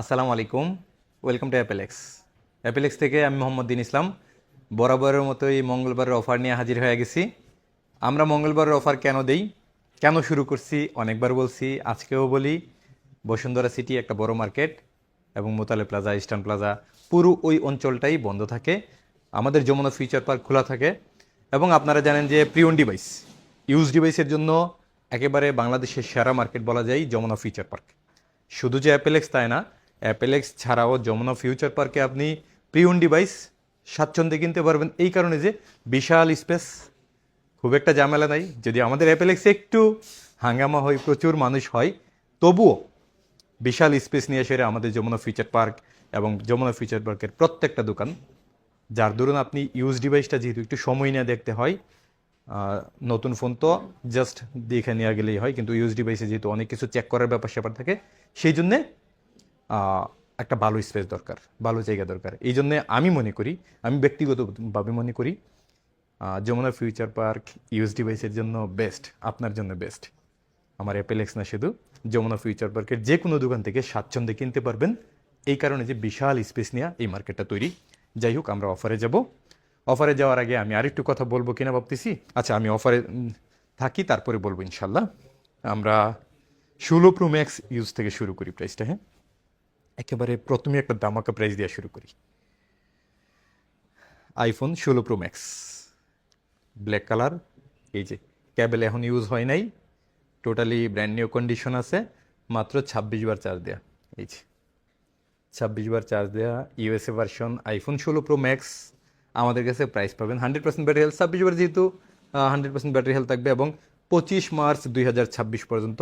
আসসালামু আলাইকুম। Welcome to অ্যাপেলেক্স অ্যাপেলেক্স থেকে আমি মোহাম্মদ দিন ইসলাম। বরাবরের মতোই মঙ্গলবারের অফার নিয়ে হাজির হয়ে গেছি। আমরা মঙ্গলবারের অফার কেন দেই? কেন শুরু করছি? অনেকবার বলছি, আজকেও বলি। বসুন্ধরা সিটি একটা বড় মার্কেট এবং মোতালে প্লাজা, ইস্টার্ন প্লাজা, পুরো ওই অঞ্চলটাই বন্ধ থাকে। আমাদের যমুনা ফিউচার পার্ক খোলা থাকে। এবং আপনারা জানেন যে প্রিয়ন ডিভাইস ইউজ ডিভাইসের জন্য একেবারে বাংলাদেশের সেরা মার্কেট বলা যায় যমুনা ফিউচার পার্ক। শুধু যে অ্যাপেলেক্স তাই না অ্যাপেলেক্স ছাড়াও যমুনা ফিউচার পার্কে আপনি প্রিউন ডিভাইস স্বাচ্ছন্দ্যে কিনতে পারবেন। এই কারণে যে বিশাল স্পেস, খুব একটা ঝামেলা নাই। যদি আমাদের অ্যাপেলেক্সে একটু হাঙ্গামা হয়, প্রচুর মানুষ হয়, তবুও বিশাল স্পেস নিয়ে সেরে আমাদের যমুনা ফিউচার পার্ক এবং যমুনা ফিউচার পার্কের প্রত্যেকটা দোকান, যার দরুন আপনি ইউজ ডিভাইসটা যেহেতু একটু সময় নিয়ে দেখতে হয় নতুন ফোন তো জাস্ট দেখে নেওয়া গেলেই হয়, কিন্তু ইউজ ডিভাইসে যেহেতু অনেক কিছু চেক করার ব্যাপার স্যাপার থাকে, সেই জন্যে একটা ভালো স্পেস দরকার, ভালো জায়গা দরকার। এই জন্যে আমি মনে করি, আমি ব্যক্তিগতভাবে মনে করি যমুনা ফিউচার পার্ক ইউজ ডিভাইসের জন্য বেস্ট আপনার জন্য বেস্ট আমার অ্যাপেলেক্স না শুধু, যমুনা ফিউচার পার্কের যে কোনো দোকান থেকে স্বাচ্ছন্দ্যে কিনতে পারবেন। এই কারণে যে বিশাল স্পেস নিয়ে এই মার্কেটটা তৈরি। যাই হোক, আমরা অফারে যাব। অফারে যাওয়ার আগে আমি আরেকটু কথা বলব কিনা ভাবতেছি। আচ্ছা আমি অফারে থাকি, তারপরে বলব ইনশাল্লাহ আমরা ষোলো প্রো ম্যাক্স ইউজ থেকে শুরু করি প্রাইসটা হ্যাঁ? একেবারে প্রথমে একটা দামাকা প্রাইস দেওয়া শুরু করি। আইফোন ষোলো প্রো ম্যাক্স ব্ল্যাক কালার এই যে ক্যাবেল এখন ইউজ হয় নাই টোটালি ব্র্যান্ড নিউ কন্ডিশন আছে, মাত্র ছাব্বিশ বার চার্জ দেয়া, এই যে। ছাব্বিশ বার চার্জ দেওয়া ইউএসএ ভার্সন আইফোন ষোলো প্রো ম্যাক্স আমাদের কাছে প্রাইস পাবেন হান্ড্রেড পার্সেন্ট ব্যাটারি হেলথ ছাব্বিশ বার যেহেতু হান্ড্রেড পার্সেন্ট ব্যাটারি হেলথ থাকবে এবং পঁচিশ মার্চ দুই হাজার ছাব্বিশ পর্যন্ত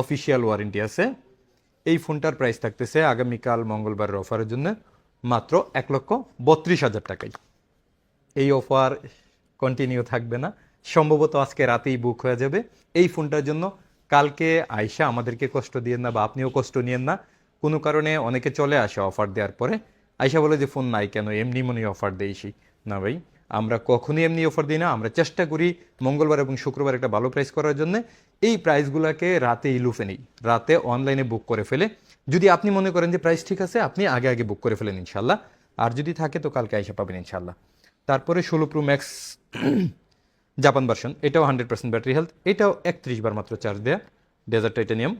অফিসিয়াল ওয়ারেন্টি আছে। এই ফোনটার প্রাইস থাকতেছে আগামীকাল মঙ্গলবারের অফারের জন্য মাত্র এক লক্ষ বত্রিশ হাজার টাকায়। এই অফার কন্টিনিউ থাকবে না। সম্ভবত আজকে রাতেই বুক হয়ে যাবে। এই ফোনটার জন্য কালকে আয়সা আমাদেরকে কষ্ট দিয়েন না বা আপনিও কষ্ট নিয়েন না। কোনো কারণে অনেকে চলে আসে অফার দেওয়ার পরে। আয়সা বলে যে, ফোন নাই কেন? এমনি মনে অফার দিয়েছি না ভাই। আমরা কখনই এমনি অফার দিই না। আমরা চেষ্টা করি মঙ্গলবার এবং শুক্রবার একটা ভালো প্রাইস করার জন্য। এই প্রাইসগুলোকে রাতে ইলুফে নেই। রাতে অনলাইনে বুক করে ফেলে। যদি আপনি মনে করেন যে প্রাইস ঠিক আছে, আপনি আগে আগে বুক করে ফেলেন ইনশাল্লাহ। আর যদি থাকে তো কালকে আইসা পাবেন ইনশাল্লাহ। তারপরে ষোলো প্রো ম্যাক্স জাপান ভার্সন এটাও হান্ড্রেড পার্সেন্ট ব্যাটারি হেলথ এটাও একত্রিশ বার মাত্র চার্জ দেয়া। Desert titanium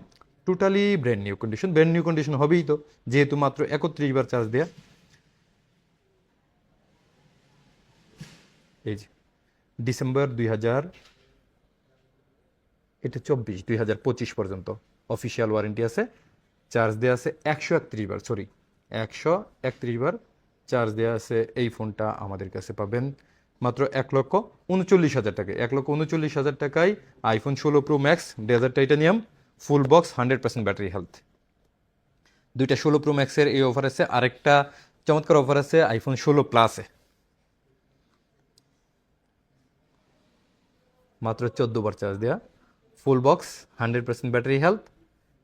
totally brand new condition brand new condition হবেই তো। যেহেতু মাত্র একত্রিশ বার চার্জ দেয়া। এই যে, ডিসেম্বর দুই হাজার, এটা চব্বিশ, দুই হাজার পঁচিশ পর্যন্ত অফিসিয়াল ওয়ারেন্টি আছে, চার্জ দেওয়া আছে একশো একত্রিশ বার, সরি, একশো একত্রিশ বার চার্জ দেওয়া আছে এই ফোনটা আমাদের কাছে পাবেন মাত্র এক লক্ষ উনচল্লিশ হাজার টাকায়। এক লক্ষ উনচল্লিশ হাজার টাকায় আইফোন ষোলো pro max desert titanium full box hundred percent battery health দুইটা ষোলো প্রো ম্যাক্সের এই অফার আছে, আরেকটা চমৎকার অফার আছে আইফোন ষোলো প্লাসে মাত্র চোদ্দ বার চার্জ দেওয়া full box hundred percent battery health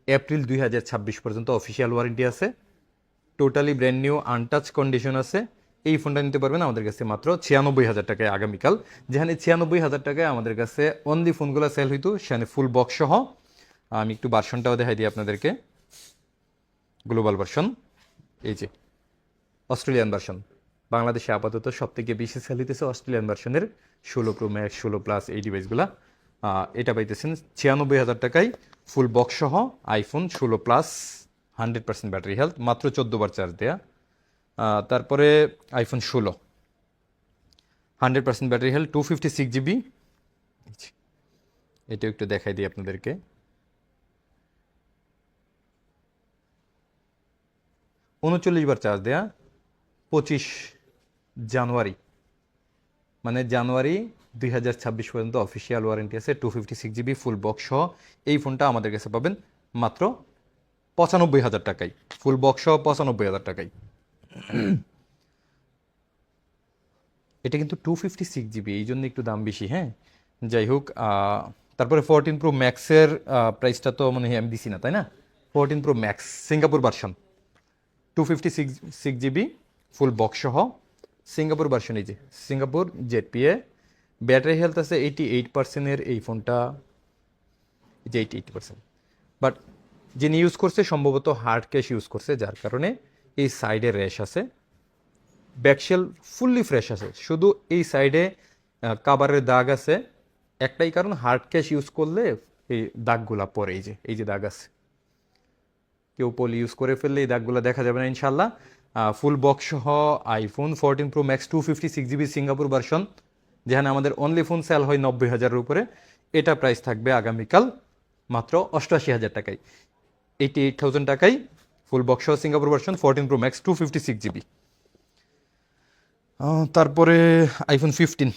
April দুই হাজার ছাব্বিশ পর্যন্ত অফিসিয়াল ওয়ারেন্টি আছে। Totally brand new untouch condition আছে। এই ফোনটা নিতে পারবেন আমাদের কাছে মাত্র ছিয়ানব্বই হাজার টাকায় আগামীকাল। যেখানে ছিয়ানব্বই হাজার টাকায় আমাদের কাছে অনলি ফোনগুলো সেল হইতো, সেখানে ফুল বক্স সহ। আমি একটু ভার্সনটাও দেখাই দিই আপনাদেরকে। গ্লোবাল ভার্সন এই যে অস্ট্রেলিয়ান ভার্সন বাংলাদেশে আপাতত সব থেকে বেশি সেল হইতেছে অস্ট্রেলিয়ান ভার্সনের ষোলো প্রো ম্যাক্স ষোলো প্লাস এই ডিভাইসগুলা এটা পাইতেছেন ছিয়ানব্বই হাজার টাকায় ফুল বক্স সহ আইফোন ষোলো plus hundred percent battery health মাত্র চোদ্দ বার চার্জ দেয়া। তারপরে আইফোন ষোলো hundred percent battery health two fifty six GB এটাও একটু দেখাই দিই আপনাদেরকে। উনচল্লিশ বার চার্জ দেয়া, পঁচিশ জানুয়ারি। মানে জানুয়ারি দুই হাজার ছাব্বিশ পর্যন্ত অফিসিয়াল ওয়ারেন্টি আছে two fifty six GB full box সহ। এই ফোনটা আমাদের কাছে পাবেন মাত্র পঁচানব্বই হাজার টাকায়। ফুল বক্স সহ পঁচানব্বই হাজার টাকায়। এটা কিন্তু টু ফিফটি সিক্স জিবি এই জন্য একটু দাম বেশি হ্যাঁ? যাই হোক তারপরে ফোরটিন প্রো ম্যাক্সের প্রাইসটা তো মানে আমি দিছি না, তাই না? Fourteen pro max Singapore version two fifty six six GB full box সহ। সিঙ্গাপুর ভার্সন এই যে, সিঙ্গাপুর জেডপিএ ব্যাটারি হেলথ আছে এইটি এইট পার্সেন্টের এই ফোনটা যে এইটি এইট পার্সেন্ট বাট যিনি ইউজ করছে, সম্ভবত হার্ড ক্যাশ ইউজ করছে, যার কারণে এই সাইডে র্যাশ আছে। ব্যাকশেল ফুললি ফ্রেশ আছে। শুধু এই সাইডে কাবারের দাগ আছে। একটাই কারণ হার্ড ক্যাশ ইউজ করলে এই দাগগুলা পরে এই যে এই যে দাগ আছে। কেউ পলি ইউজ করে ফেললে এই দাগগুলো দেখা যাবে না ইনশাল্লাহ ফুল বক্স সহ iPhone fourteen pro max two fifty six GB Singapore version যেখানে আমাদের অনলি ফোন সেল হয় নব্বই হাজারের উপরে। এটা প্রাইস থাকবে আগামীকাল মাত্র অষ্টআশি হাজার টাকায়। এইটি এইট থাউজেন্ড টাকায় ফুল বক্স সহ Singapore version fourteen pro max two fifty six GB তারপরে আইফোন ফিফটিন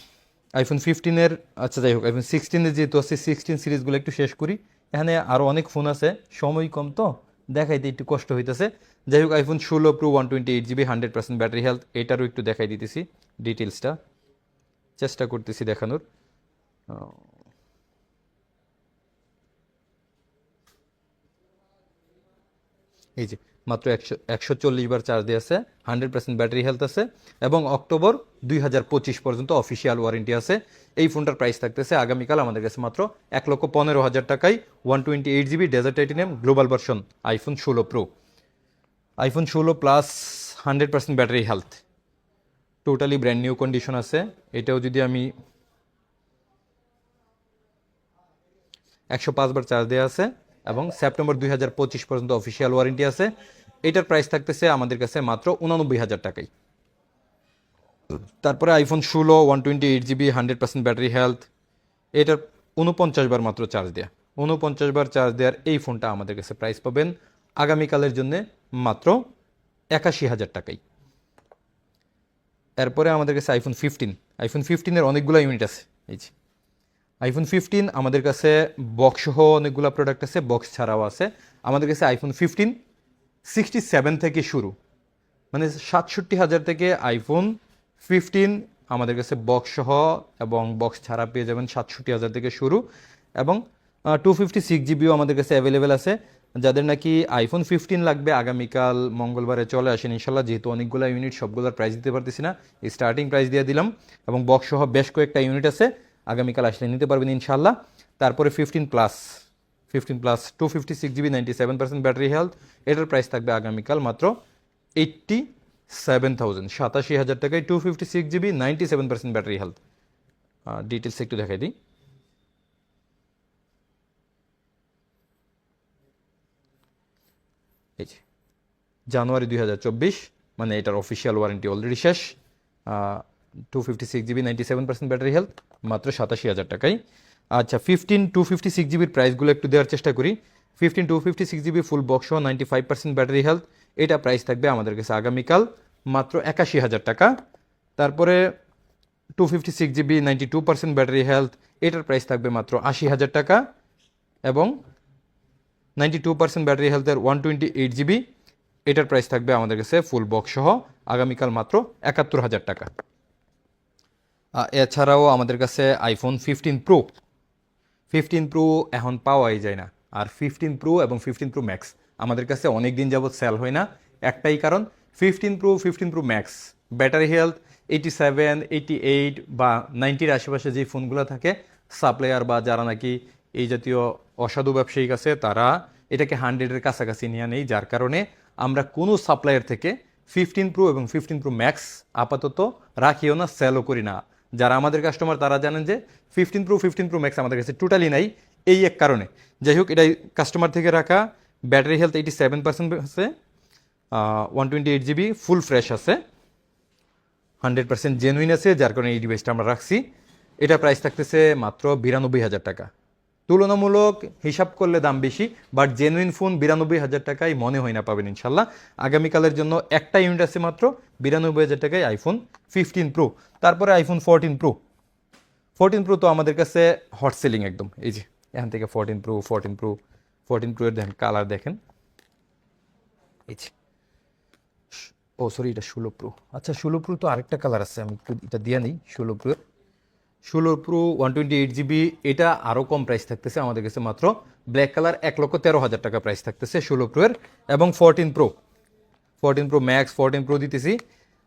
আইফোন ফিফটিনের আচ্ছা যাই হোক আইফোন সিক্সটিনের যেহেতু আছে সিক্সটিন সিরিজগুলো একটু শেষ করি। এখানে আরও অনেক ফোন আছে। সময় কম তো, দেখাইতে একটু কষ্ট হইতেছে। যাই হোক আইফোন ষোলো pro one twenty eight GB hundred percent battery health এটারও একটু দেখাই দিতেছি ডিটেলসটা চেষ্টা করতেছি দেখানোর। এই যে, মাত্র একশো একশো চল্লিশ বার চার্জ দিয়ে আছে হান্ড্রেড পার্সেন্ট ব্যাটারি হেলথ আছে, এবং অক্টোবর দুই হাজার পঁচিশ পর্যন্ত অফিসিয়াল ওয়ারেন্টি আছে। এই ফোনটার প্রাইস থাকতেছে আগামীকাল আমাদের কাছে মাত্র এক লক্ষ পনেরো হাজার টাকায় one twenty eight GB desert titanium global version iPhone ষোলো প্রো আইফোন ষোলো plus hundred percent battery health totally brand new condition আছে। এটাও যদি আমি একশো পাঁচবার চার্জ দেওয়া আছে এবং সেপ্টেম্বর দুই হাজার পঁচিশ পর্যন্ত অফিসিয়াল ওয়ারেন্টি আছে। এটার প্রাইস থাকতেছে আমাদের কাছে মাত্র উনানব্বই হাজার টাকায় তারপরে আইফোন ষোলো one twenty eight GB hundred percent battery health এটার উনপঞ্চাশ বার মাত্র চার্জ দেয়া। উনপঞ্চাশ বার চার্জ দেওয়ার এই ফোনটা আমাদের কাছে প্রাইস পাবেন। আগামীকালের জন্য মাত্র একাশি হাজার টাকাই। এরপরে আমাদের কাছে আইফোন ফিফটিন আইফোন ফিফটিনের অনেকগুলো ইউনিট আছে, এই যে। আইফোন ফিফটিন আমাদের কাছে বক্স সহ অনেকগুলো প্রোডাক্ট আছে বক্স ছাড়াও আছে। আমাদের কাছে আইফোন ফিফটিন সিক্সটি সেভেন থেকে শুরু। মানে সাতষট্টি হাজার থেকে আইফোন ফিফটিন আমাদের কাছে বক্স সহ এবং বক্স ছাড়া পেয়ে যাবেন সাতষট্টি হাজার থেকে শুরু। এবং টু ফিফটি সিক্স জিবিও আমাদের কাছে অ্যাভেলেবেল আছে। যাদের নাকি আইফোন ফিফটিন লাগবে আগামীকাল, মঙ্গলবারে চলে আসেন। ইনশাল্লাহ যেহেতু অনেকগুলো ইউনিট সবগুলোর প্রাইস দিতে পারতেছি না স্টার্টিং প্রাইস দিয়ে দিলাম এবং বক্স সহ বেশ কয়েকটা ইউনিট আছে, আগামীকাল আসলে নিতে পারবেন ইনশাল্লাহ তারপরে fifteen plus fifteen plus two fifty six GB ninety seven percent battery health এটার প্রাইস থাকবে আগামীকাল মাত্র এইট্টি সেভেন থাউজেন্ড সাতাশি হাজার টাকায় two fifty six GB ninety seven percent battery health details একটু দেখাই দিই। এই যে, জানুয়ারি দুই হাজার চব্বিশ মানে এটার অফিসিয়াল ওয়ারেন্টি অলরেডি শেষ two fifty six GB seven percent battery health মাত্র সাতাশি হাজার টাকায় আচ্ছা ফিফটিন টু ফিফটি সিক্স জিবির প্রাইসগুলো একটু দেওয়ার চেষ্টা করি। Fifteen two fifty six GB full box ninety five percent battery health এটা প্রাইস থাকবে আমাদের কাছে আগামীকাল, মাত্র একাশি হাজার টাকা। তারপরে two fifty six GB ninety two percent battery health এটার প্রাইস থাকবে মাত্র আশি হাজার টাকা। এবং নাইনটি টু পার্সেন্ট ব্যাটারি হেলথের ওয়ান টোয়েন্টি এইট জিবি, এটার প্রাইস থাকবে আমাদের কাছে ফুল বক্স সহ আগামীকাল মাত্র একাত্তর হাজার টাকা। এছাড়াও আমাদের কাছে iPhone fifteen pro fifteen pro এখন পাওয়াই যায় না। আর ফিফটিন প্রো এবং ফিফটিন প্রো ম্যাক্স আমাদের কাছে অনেক দিন যাবৎ সেল হয় না। একটাই কারণ fifteen pro fifteen pro max battery health eighty seven eighty eight বা নাইনটির আশেপাশে যে ফোনগুলো থাকে সাপ্লায়ার বা যারা নাকি এই জাতীয় অসাধু ব্যবসায়িক আছে, তারা এটাকে হান্ড্রেডের কাছাকাছি নিয়ে নেই, যার কারণে আমরা কোনো সাপ্লায়ার থেকে ফিফটিন প্রো এবং ফিফটিন প্রো ম্যাক্স আপাতত রাখিও না সেলও করি না। যারা আমাদের কাস্টমার তারা জানেন যে fifteen pro fifteen pro max আমাদের কাছে টোটালি নাই, এই এক কারণে। যাই হোক, এটাই কাস্টমার থেকে রাখা। Battery health eighty seven percent আছে one twenty eight GB full fresh আছে। হান্ড্রেড পার্সেন্ট জেনুইন আছে, যার কারণে এই ডিভাইসটা আমরা রাখছি। এটা প্রাইস থাকতেছে মাত্র বিরানব্বই হাজার টাকা। তুলনামূলক হিসাব করলে দাম বেশি বাট জেনুইন ফোন বিরানব্বই হাজার টাকায় মনে হয় না পাবেন ইনশাল্লাহ। আগামীকালের জন্য একটা ইউনিট আছে মাত্র বিরানব্বই হাজার টাকায় আইফোন ফিফটিন প্রো তারপরে iPhone fourteen pro fourteen pro তো আমাদের কাছে হট সেলিং একদম। এই যে, এখান থেকে fourteen pro fourteen pro fourteen pro এর দেখেন কালার দেখেন। এই যে, ও সরি এটা ষোলো প্রো আচ্ছা ষোলো প্রো তো আরেকটা কালার আছে, আমি একটু এটা দিয়ে নিই, ষোলো প্রো ষোলো pro one twenty eight GB এটা আরও কম প্রাইস থাকতেছে আমাদের কাছে মাত্র ব্ল্যাক কালার এক লক্ষ তেরো হাজার টাকা প্রাইস থাকতেছে ষোলো প্রো এর এবং fourteen pro fourteen pro max fourteen pro দিতেছি।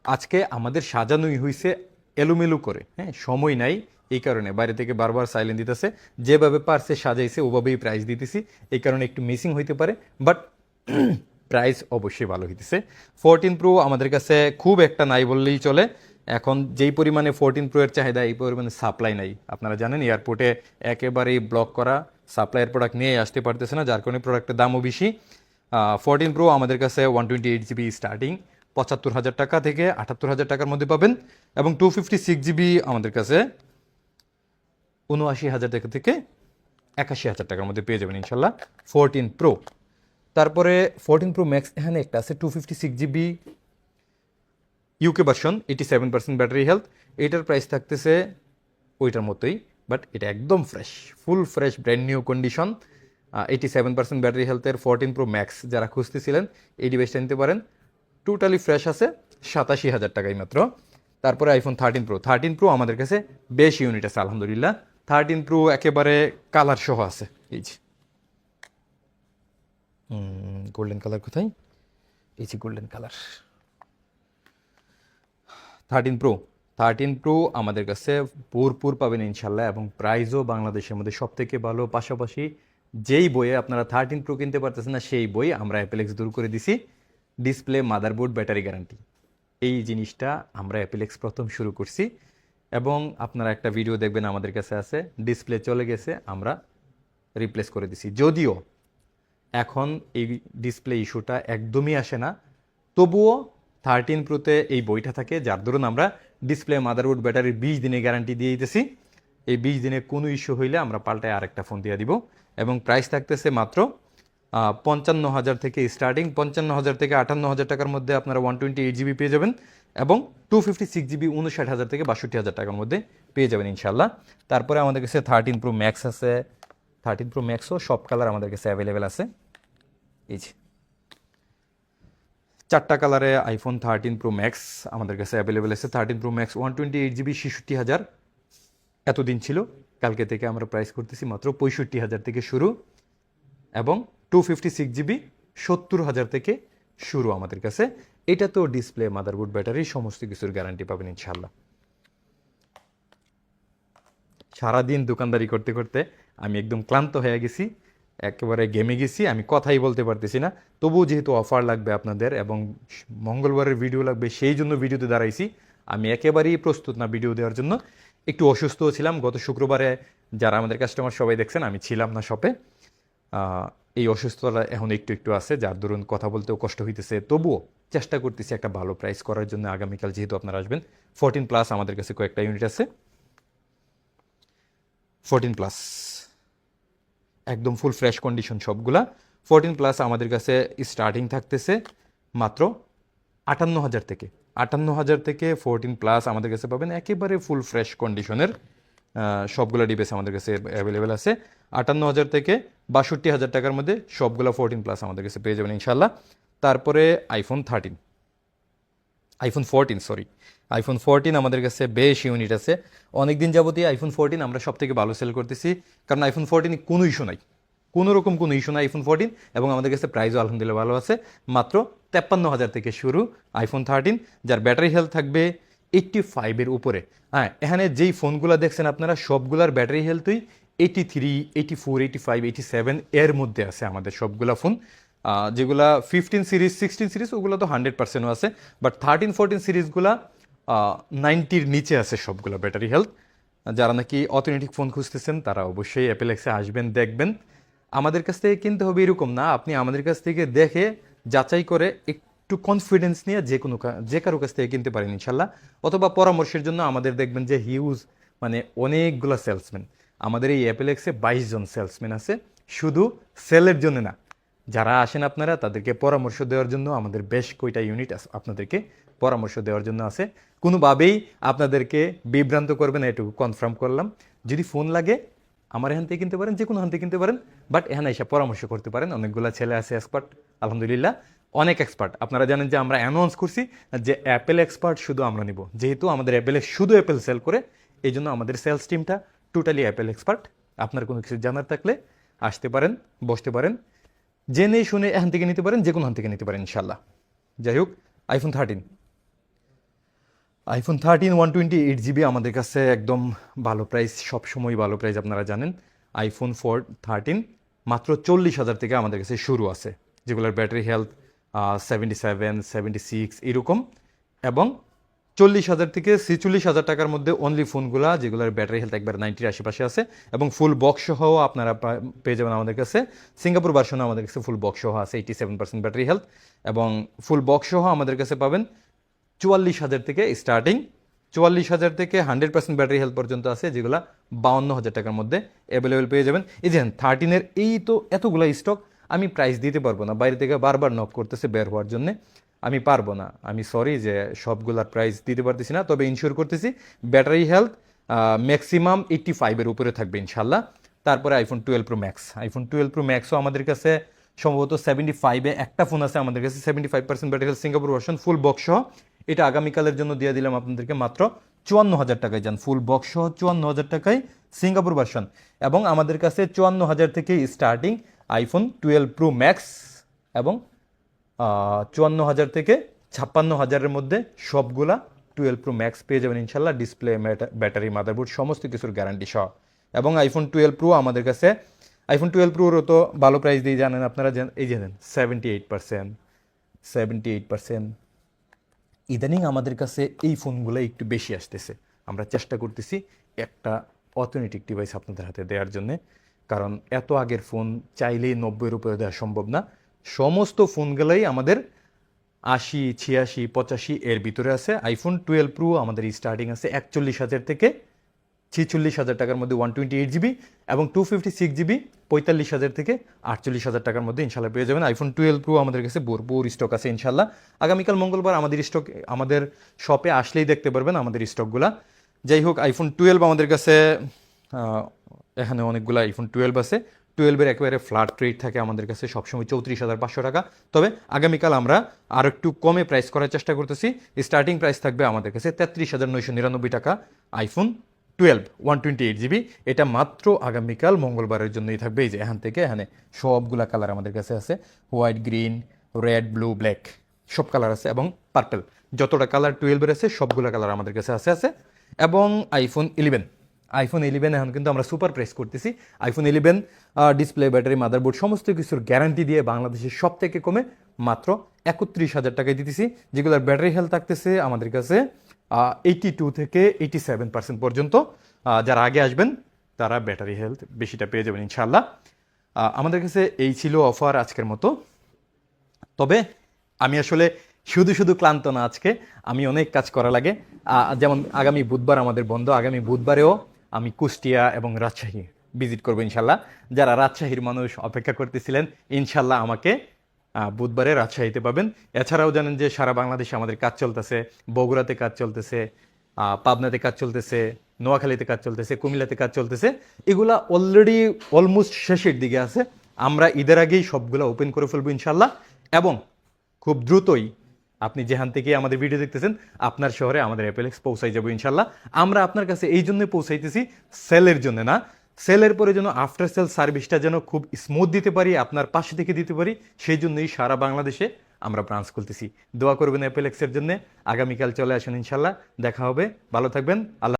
আজকে আমাদের সাজানোই হয়েছে এলোমেলো করে হ্যাঁ সময় নাই এই কারণে। বাইরে থেকে বারবার সাইলেন্ট দিতেছে। যেভাবে পারছে সাজাইছে, ওভাবেই প্রাইস দিতেছি। এই কারণে একটু মিসিং হইতে পারে বাট প্রাইস অবশ্যই ভালো হইতেছে। ফোরটিন প্রো আমাদের কাছে খুব একটা নাই বললেই চলে। এখন যেই পরিমাণে ফোরটিন প্রো এর চাহিদা, এই পরিমাণে সাপ্লাই নাই। আপনারা জানেন এয়ারপোর্টে একেবারেই ব্লক করা সাপ্লাইয়ের প্রোডাক্ট নিয়ে আসতে পারতেছে না, যার কারণে প্রোডাক্টের দামও বেশি। ফোরটিন প্রো আমাদের কাছে one twenty eight GB starting পঁচাত্তর হাজার টাকা থেকে আটাত্তর হাজার টাকার মধ্যে পাবেন এবং টু ফিফটি সিক্স জিবি আমাদের কাছে উনআশি হাজার টাকা থেকে একাশি হাজার টাকার মধ্যে পেয়ে যাবেন ইনশাল্লাহ ফোরটিন প্রো তারপরে ফোরটিন প্রো ম্যাক্স এখানে একটা আছে two fifty six GB UK version eighty seven percent battery health এটার প্রাইস থাকতেছে ওইটার মতোই বাট এটা একদম fresh full fresh brand new condition eighty seven percent battery হেলথের ফোরটিন প্রো ম্যাক্স যারা খুঁজতেছিলেন, এই ডিভাইসটা নিতে পারেন। টোটালি ফ্রেশ আছে, সাতাশি হাজার টাকাই মাত্র। তারপরে iPhone thirteen pro thirteen pro আমাদের কাছে বেশ ইউনিট আছে, আলহামদুলিল্লাহ। থার্টিন প্রো একেবারে কালার সহ আছে, এই যে। গোল্ডেন কালার কোথায়? এই যে golden colour thirteen pro thirteen pro আমাদের কাছে ভরপুর পাবেন ইনশাল্লাহ এবং প্রাইজও বাংলাদেশের মধ্যে সব থেকে ভালো পাশাপাশি যেই বইয়ে আপনারা থার্টিন প্রো কিনতে পারতেছেন না, সেই বই আমরা অ্যাপেলেক্স দূর করে দিছি। ডিসপ্লে মাদারবোর্ড ব্যাটারি গ্যারান্টি এই জিনিসটা আমরা অ্যাপেলেক্স প্রথম শুরু করছি এবং আপনারা একটা ভিডিও দেখবেন আমাদের কাছে আছে। ডিসপ্লে চলে গেছে, আমরা রিপ্লেস করে দিছি। যদিও এখন এই ডিসপ্লে ইস্যুটা একদমই আসে না, তবুও থার্টিন প্রোতে এই বইটা থাকে, যার দরুন আমরা ডিসপ্লে মাদারবোর্ড ব্যাটারির বিশ দিনে গ্যারান্টি দিয়ে দিতেছি। এই বিশ দিনে কোনো ইস্যু হইলে আমরা পাল্টায় আরেকটা ফোন দিয়ে দিব এবং প্রাইস থাকতেছে মাত্র পঞ্চান্ন হাজার থেকে স্টার্টিং পঞ্চান্ন হাজার থেকে আটান্ন হাজার টাকার মধ্যে আপনারা ওয়ান টোয়েন্টি এইট জিবি পেয়ে যাবেন এবং টু ফিফটি সিক্স জিবি উনষাট হাজার থেকে বাষট্টি হাজার টাকার মধ্যে পেয়ে যাবেন ইনশাল্লাহ তারপরে আমাদের কাছে থার্টিন প্রো ম্যাক্স আছে। থার্টিন প্রো ম্যাক্সও সব কালার আমাদের কাছে অ্যাভেলেবেল আছে। এই যে। চারটা কালারে আইফোন থার্টিন প্রো ম্যাক্স আমাদের কাছে অ্যাভেলেবেল আছে। Thirteen pro max one twenty eight GB ছেষট্টি হাজার। এতদিন ছিল, কালকে থেকে আমরা প্রাইস করতেছি মাত্র পঁয়ষট্টি হাজার থেকে শুরু এবং টু ফিফটি সিক্স জিবি সত্তর হাজার থেকে শুরু আমাদের কাছে। এটা তো ডিসপ্লে মাদারবোর্ড ব্যাটারি সমস্ত কিছুর গ্যারান্টি পাবেন ইনশাল্লাহ সারাদিন দোকানদারি করতে করতে আমি একদম ক্লান্ত হয়ে গেছি। একেবারে গেমে গেছি, আমি কথাই বলতে পারতেছি না। তবুও যেহেতু অফার লাগবে আপনাদের এবং মঙ্গলবারের ভিডিও লাগবে, সেই জন্য ভিডিওতে দাঁড়াইছি। আমি একেবারেই প্রস্তুত না ভিডিও দেওয়ার জন্য। একটু অসুস্থ ছিলাম, গত শুক্রবারে যারা আমাদের কাস্টমার সবাই দেখছেন, আমি ছিলাম না শপে এই অসুস্থতা এখন একটু একটু আছে, যার দরুন কথা বলতেও কষ্ট হইতেছে। তবুও চেষ্টা করতেছি একটা ভালো প্রাইস করার জন্য। আগামীকাল যেহেতু আপনারা আসবেন ফোরটিন প্লাস আমাদের কাছে কয়েকটা ইউনিট আছে। ফোরটিন প্লাস একদম ফুল ফ্রেশ কন্ডিশন সবগুলা। ফোরটিন প্লাস আমাদের কাছে স্টার্টিং থাকতেছে মাত্র আটান্ন হাজার থেকে। আটান্ন হাজার থেকে ফোরটিন প্লাস আমাদের কাছে পাবেন একেবারে ফুল ফ্রেশ কন্ডিশনের সবগুলা ডিভাইস আমাদের কাছে অ্যাভেলেবেল আছে। আটান্ন হাজার থেকে বাষট্টি হাজার টাকার মধ্যে সবগুলা ফোরটিন প্লাস আমাদের কাছে পেয়ে যাবেন ইনশাল্লাহ তারপরে iPhone thirteen iPhone fourteen sorry iPhone fourteen আমাদের কাছে বেশ ইউনিট আছে। অনেক দিন যাবতীয় আইফোন ফোরটিন আমরা সব থেকে ভালো সেল করতেছি। কারণ আইফোন ফোরটিন কোনো ইস্যু নাই। কোনো রকম কোনো ইস্যু নাই আইফোন ফোরটিন এবং আমাদের কাছে প্রাইসও আলহামদুলিল্লাহ ভালো আছে। মাত্র তেপ্পান্ন হাজার থেকে শুরু আইফোন থার্টিন যার ব্যাটারি হেলথ থাকবে এইট্টি ফাইভের উপরে। হ্যাঁ এখানে যেই ফোনগুলো দেখছেন আপনারা, সবগুলার battery হেলথই eighty three eighty four eighty five eighty seven এর মধ্যে আছে আমাদের সবগুলা ফোন যেগুলা ফিফটিন সিরিজ সিক্সটিন সিরিজ ওগুলো তো হান্ড্রেড পার্সেন্টও আছে। বাট থার্টিন ফোরটিন সিরিজগুলা নাইনটির নিচে আছে সবগুলো ব্যাটারি হেলথ যারা নাকি অথেন্টিক ফোন খুঁজতেছেন, তারা অবশ্যই অ্যাপেলেক্সে আসবেন, দেখবেন। আমাদের কাছ থেকে কিনতে হবে এরকম না। আপনি আমাদের কাছ থেকে দেখে, যাচাই করে একটু কনফিডেন্স নিয়ে যে কোনো যে কারও কাছ থেকে কিনতে পারেন ইনশাল্লাহ। অথবা পরামর্শের জন্য আমাদের দেখবেন যে হিউজ মানে অনেকগুলো সেলসম্যান আমাদের এই অ্যাপেলেক্সে বাইশ জন সেলসম্যান আছে। শুধু সেলের জন্য না। যারা আসেন আপনারা, তাদেরকে পরামর্শ দেওয়ার জন্য আমাদের বেশ কয়টা ইউনিট আপনাদেরকে পরামর্শ দেওয়ার জন্য আছে। কোনোভাবেই আপনাদেরকে বিভ্রান্ত করবে না, এটুকু কনফার্ম করলাম। যদি ফোন লাগে, আমার এখান থেকে কিনতে পারেন যে কোনো এখান থেকে কিনতে পারেন বাট এখানে এসে পরামর্শ করতে পারেন। অনেকগুলো ছেলে আছে এক্সপার্ট আলহামদুলিল্লাহ, অনেক এক্সপার্ট আপনারা জানেন যে আমরা অ্যানাউন্স করছি যে অ্যাপেল এক্সপার্ট শুধু আমরা নিব। যেহেতু আমাদের অ্যাপেলে শুধু অ্যাপেল সেল করে এই জন্য আমাদের সেলস টিমটা টোটালি অ্যাপেল এক্সপার্ট আপনার কোনো কিছু জানার থাকলে আসতে পারেন, বসতে পারেন। জেনে শুনে এখান থেকে নিতে পারেন যে কোনো এখান থেকে নিতে পারেন ইনশাল্লাহ যাই হোক iPhone thirteen iPhone thirteen one twenty eight GB আমাদের কাছে একদম ভালো প্রাইস সবসময় ভালো প্রাইস আপনারা জানেন। আইফোন ফোর থার্টিন মাত্র চল্লিশ হাজার থেকে আমাদের কাছে শুরু আছে, যেগুলোর battery health seventy seven seventy six এরকম। এবং চল্লিশ হাজার থেকে ছেচল্লিশ হাজার টাকার মধ্যে অনলি ফোনগুলা যেগুলোর ব্যাটারি হেলথ একবার নাইনটির আশেপাশে আছে। এবং ফুল বক্স সহ আপনারা পেয়ে যাবেন আমাদের কাছে। সিঙ্গাপুর ভার্সনও আমাদের কাছে ফুল বক্স সহ আছে eighty seven percent battery health এবং ফুল বক্স সহ আমাদের কাছে পাবেন চুয়াল্লিশ হাজার থেকে স্টার্টিং চুয়াল্লিশ হাজার থেকে হান্ড্রেড পার্সেন্ট ব্যাটারি হেলথ পর্যন্ত আছে, যেগুলো বাউন্ন হাজার টাকার মধ্যে অ্যাভেলেবেল পেয়ে যাবেন। এই যে থার্টিনের এই তো এতগুলো স্টক আমি প্রাইস দিতে পারব না। বাইরে থেকে বারবার নক করতেছে বের হওয়ার জন্য। আমি পারব না। আমি সরি যে সবগুলার প্রাইস দিতে পারতেছি না, তবে ইনশিওর করতেছি ব্যাটারি হেলথ ম্যাক্সিমাম এইট্টি ফাইভের উপরে থাকবে ইনশাল্লাহ তারপরে iPhone twelve pro max iPhone twelve pro ম্যাক্সও আমাদের কাছে সম্ভবত সেভেন্টি ফাইভে একটা ফোন আছে, আমাদের কাছে seventy five percent battery health Singapore version full box সহ। এটা আগামীকালের জন্য দিয়ে দিলাম আপনাদেরকে মাত্র চুয়ান্ন হাজার টাকায় যান ফুল বক্স সহ চুয়ান্ন হাজার টাকায় সিঙ্গাপুর ভার্সন এবং আমাদের কাছে চুয়ান্ন হাজার থেকে starting iPhone twelve pro max এবং চুয়ান্ন হাজার থেকে ছাপ্পান্ন হাজারের মধ্যে সবগুলা টুয়েলভ প্রো ম্যাক্স পেয়ে যাবেন ইনশাল্লাহ ডিসপ্লে ব্যাটারি মাদারবোর্ড সমস্ত কিছুর গ্যারান্টি সহ। এবং আইফোন টুয়েলভ প্রো আমাদের কাছে আইফোন টুয়েলভ প্রোরও তো ভালো প্রাইস দিয়ে জানেন আপনারা এই জানেন seventy eight percent seventy eight percent ইদানিং আমাদের কাছে এই ফোনগুলো একটু বেশি আসতেছে। আমরা চেষ্টা করতেছি একটা অথেন্টিক ডিভাইস আপনাদের হাতে দেওয়ার জন্য। কারণ এত আগের ফোন চাইলেই নব্বই উপরে দেওয়া সম্ভব না। সমস্ত ফোনগুলোই আমাদের আশি, ছিয়াশি, পঁচাশি এর ভিতরে আছে। আইফোন টুয়েলভ প্রো আমাদের স্টার্টিং আছে একচল্লিশ হাজার থেকে ছিচল্লিশ হাজার টাকার মধ্যে ওয়ান টোয়েন্টি এইট জিবি এবং টু ফিফটি সিক্স জিবি পঁয়তাল্লিশ হাজার থেকে আটচল্লিশ হাজার টাকার মধ্যে ইনশাল্লাহ পেয়ে যাবেন আইফোন টুয়েলভ প্রো আমাদের কাছে ভরপুর স্টক আছে ইনশাল্লাহ। আগামীকাল মঙ্গলবার আমাদের স্টক আমাদের শপে আসলেই দেখতে পারবেন আমাদের স্টকগুলা যাই হোক আইফোন টুয়েলভ আমাদের কাছে এখানে অনেকগুলো আইফোন টুয়েলভ আছে। টুয়েলভের একেবারে ফ্ল্যাট রেট থাকে আমাদের কাছে সবসময় চৌত্রিশ হাজার পাঁচশো টাকা। তবে আগামীকাল আমরা আরও একটু কমে প্রাইস করার চেষ্টা করতেছি। স্টার্টিং প্রাইস থাকবে আমাদের কাছে তেত্রিশ হাজার নয়শো নিরানব্বই টাকা iPhone twelve one twenty eight GB এটা মাত্র আগামীকাল মঙ্গলবারের জন্যই থাকবে। এই যে এখান থেকে এখানে সবগুলা কালার আমাদের কাছে আছে। White green red blue black সব কালার আছে এবং পার্পেল যতটা কালার টুয়েলভের আছে, সবগুলো কালার আমাদের কাছে আছে আছে। এবং আইফোন ইলেভেন আইফোন ইলেভেন এখন কিন্তু আমরা সুপার প্রেস করতেছি। IPhone eleven display battery motherboard সমস্ত কিছুর গ্যারান্টি দিয়ে বাংলাদেশের সব থেকে কমে মাত্র একত্রিশ হাজার টাকায় দিতেছি। যেগুলোর ব্যাটারি হেলথ থাকতেছে আমাদের কাছে এইটি টু থেকে এইটি সেভেন পার্সেন্ট পর্যন্ত যারা আগে আসবেন, তারা ব্যাটারি হেলথ বেশিটা পেয়ে যাবেন ইনশাল্লাহ আমাদের কাছে এই ছিল অফার আজকের মতো। তবে আমি আসলে শুধু শুধু ক্লান্ত না আজকে, আমি অনেক কাজ করা লাগে। যেমন আগামী বুধবার আমাদের বন্ধ, আগামী বুধবারেও আমি কুষ্টিয়া এবং রাজশাহী ভিজিট করব ইনশাল্লাহ যারা রাজশাহীর মানুষ অপেক্ষা করতেছিলেন ইনশাল্লাহ আমাকে বুধবারে রাজশাহীতে পাবেন। এছাড়াও জানেন যে সারা বাংলাদেশে আমাদের কাজ চলতেছে। বগুড়াতে কাজ চলতেছে পাবনাতে কাজ চলতেছে, নোয়াখালীতে কাজ চলতেছে, কুমিল্লাতে কাজ চলতেছে। এগুলা অলরেডি অলমোস্ট শেষের দিকে আছে। আমরা ঈদের আগেই সবগুলো ওপেন করে ফেলব ইনশাল্লাহ এবং খুব দ্রুতই আপনি যেখান থেকে আমাদের ভিডিও দেখতেছেন, আপনার শহরে আমাদের অ্যাপেলেক্স পৌঁছাই যাব ইনশাল্লাহ আমরা আপনার কাছে এই জন্য পৌঁছাইতেছি সেলের জন্য না। সেলের পরে যেন আফটার সেল সার্ভিসটা যেন খুব স্মুথ দিতে পারি, আপনার পাশে থেকে দিতে পারি সেই জন্যই সারা বাংলাদেশে আমরা ব্রাঞ্চ খুলতেছি। দোয়া করবেন অ্যাপেলেক্সের জন্য। আগামীকাল চলে আসেন ইনশাল্লাহ দেখা হবে। ভালো থাকবেন। আল্লাহ